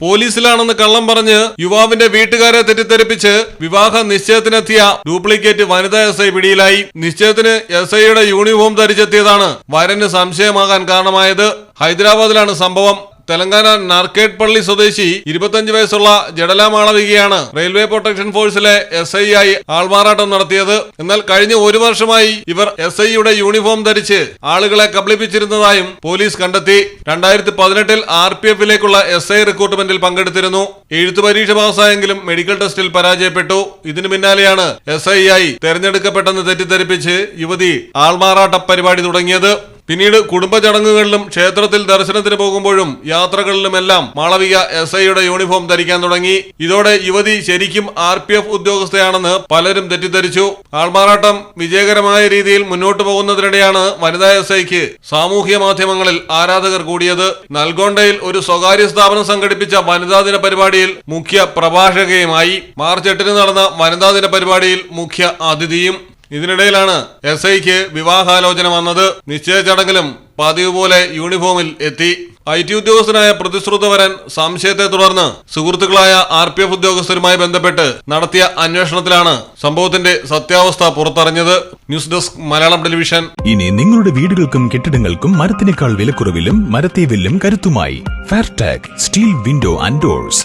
പോലീസിലാണെന്ന് കള്ളം പറഞ്ഞ് യുവാവിന്റെ വീട്ടുകാരെ തെറ്റിദ്ധരിപ്പിച്ച് വിവാഹ നിശ്ചയത്തിനെത്തിയ ഡ്യൂപ്ലിക്കേറ്റ് വനിതാ എസ് ഐ പിടിയിലായി. നിശ്ചയത്തിന് എസ് ഐയുടെ യൂണിഫോം ധരിച്ചെത്തിയതാണ്. വരന് സംശയമാകാൻ കാരണമായത് ഹൈദരാബാദിലാണ് സംഭവം. തെലങ്കാന നാർക്കേട്ട് പള്ളി സ്വദേശി ഇരുപത്തഞ്ച് വയസ്സുള്ള ജഡല മാളവികയാണ് റെയിൽവേ പ്രൊട്ടക്ഷൻ ഫോഴ്സിലെ എസ് ഐ ആയി ആൾമാറാട്ടം നടത്തിയത്. എന്നാൽ കഴിഞ്ഞ ഒരു വർഷമായി ഇവർ എസ് ഐയുടെ യൂണിഫോം ധരിച്ച് ആളുകളെ കബളിപ്പിച്ചിരുന്നതായും പോലീസ് കണ്ടെത്തി. രണ്ടായിരത്തി പതിനെട്ടിൽ ആർ പി എഫിലേക്കുള്ള എസ് ഐ റിക്രൂട്ട്മെന്റിൽ പങ്കെടുത്തിരുന്നു. എഴുത്തു പരീക്ഷ പാസ്സായെങ്കിലും മെഡിക്കൽ ടെസ്റ്റിൽ പരാജയപ്പെട്ടു. ഇതിനു പിന്നാലെയാണ് എസ് ഐ ആയി തെരഞ്ഞെടുക്കപ്പെട്ടെന്ന് തെറ്റിദ്ധരിപ്പിച്ച് യുവതി ആൾമാറാട്ട പരിപാടി തുടങ്ങിയത്. പിന്നീട് കുടുംബ ചടങ്ങുകളിലും ക്ഷേത്രത്തിൽ ദർശനത്തിന് പോകുമ്പോഴും യാത്രകളിലുമെല്ലാം മാളവിക എസ് ഐയുടെ യൂണിഫോം ധരിക്കാൻ തുടങ്ങി. ഇതോടെ യുവതി ശരിക്കും ആർ പി എഫ് ഉദ്യോഗസ്ഥയാണെന്ന് പലരും തെറ്റിദ്ധരിച്ചു. ആൾമാറാട്ടം വിജയകരമായ രീതിയിൽ മുന്നോട്ട് പോകുന്നതിനിടെയാണ് വനിതാ എസ് ഐക്ക് സാമൂഹ്യ മാധ്യമങ്ങളിൽ ആരാധകർ കൂടിയത്. നൽഗോണ്ടയിൽ ഒരു സ്വകാര്യ സ്ഥാപനം സംഘടിപ്പിച്ച വനിതാ ദിന പരിപാടിയിൽ മുഖ്യ പ്രഭാഷകയുമായി. മാർച്ച് എട്ടിന് നടന്ന വനിതാ ദിന പരിപാടിയിൽ മുഖ്യ അതിഥിയും ഇതിനിടയിലാണ് എസ് ഐക്ക് വിവാഹാലോചന വന്നത്. നിശ്ചയ ചടങ്ങിലും പതിവ് പോലെ യൂണിഫോമിൽ എത്തി. ഐ ടി ഉദ്യോഗസ്ഥനായ പ്രതിശ്രുതവരൻ സംശയത്തെ തുടർന്ന് സുഹൃത്തുക്കളായ ആർ പി എഫ് ഉദ്യോഗസ്ഥരുമായി ബന്ധപ്പെട്ട് നടത്തിയ അന്വേഷണത്തിലാണ് സംഭവത്തിന്റെ സത്യാവസ്ഥ പുറത്തറിഞ്ഞത്. News desk Malayalam television. ഇനി നിങ്ങളുടെ വീടുകൾക്കും കെട്ടിടങ്ങൾക്കും മരത്തിനേക്കാൾ വിലക്കുറവിലും മരത്തെ വില്ലും കരുത്തുമായി. Fairtag steel window and doors